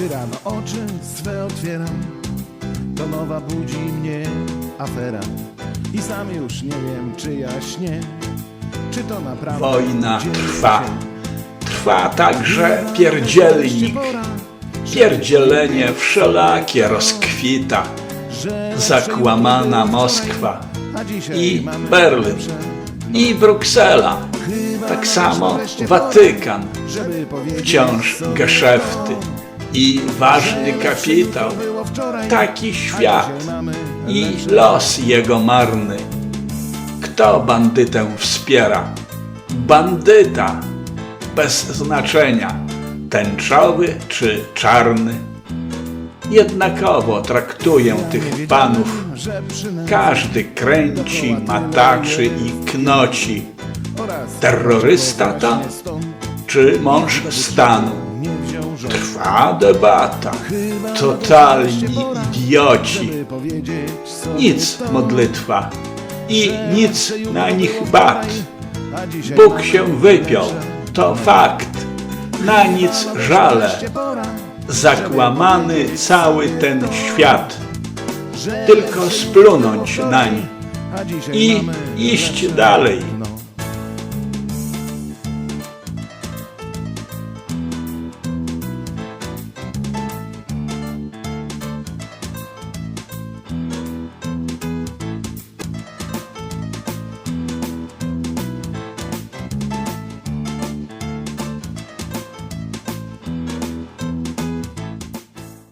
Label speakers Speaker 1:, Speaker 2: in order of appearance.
Speaker 1: Gdy rano oczy swe otwieram, to nowa budzi mnie afera. I sam już nie wiem, czy ja śnię, czy to naprawdę
Speaker 2: Wojna trwa. Trwa także pierdzielnik. Pierdzielenie wszelakie rozkwita. Zakłamana Moskwa i Berlin i Bruksela. Tak samo Watykan. Wciąż geszefty i ważny kapitał. Taki świat i los jego marny. Kto bandytę wspiera? Bandyta bez znaczenia, tęczowy czy czarny. Jednakowo traktuję tych panów. Każdy kręci, mataczy i knoci. Terrorysta to czy mąż stanu? Trwa debata. Totalni idioci. Nic modlitwa i nic na nich bat. Bóg się wypiął, to fakt. Na nic żale. Zakłamany cały ten świat. Tylko splunąć nań i iść dalej.